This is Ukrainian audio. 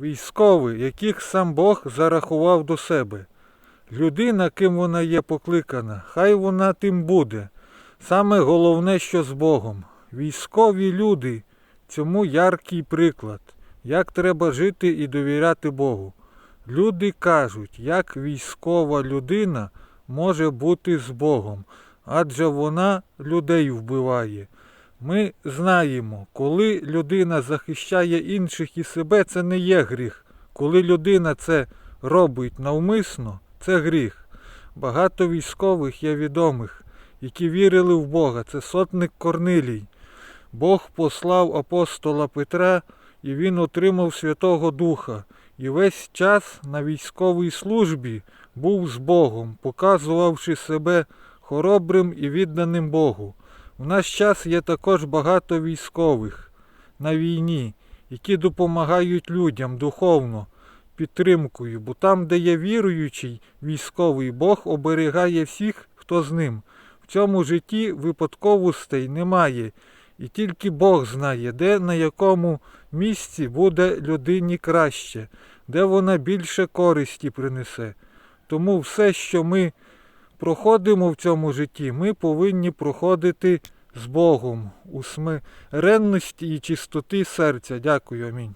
Військові, яких сам Бог зарахував до себе. Людина, ким вона є покликана, хай вона тим буде. Саме головне, що з Богом. Військові люди цьому яркий приклад, як треба жити і довіряти Богу. Люди кажуть, як військова людина може бути з Богом, адже вона людей вбиває. Ми знаємо, коли людина захищає інших і себе, це не є гріх. Коли людина це робить навмисно, це гріх. Багато військових є відомих, які вірили в Бога. Це сотник Корнилій. Бог послав апостола Петра, і він отримав Святого Духа. І весь час на військовій службі був з Богом, показувавши себе хоробрим і відданим Богу. В наш час є також багато військових на війні, які допомагають людям духовно, підтримкою, бо там, де є віруючий військовий, Бог оберігає всіх, хто з ним. В цьому житті випадковостей немає, і тільки Бог знає, де на якому місці буде людині краще, де вона більше користі принесе. Тому все, що ми проходимо в цьому житті, ми повинні проходити з Богом у смиренності і чистоти серця. Дякую, амінь.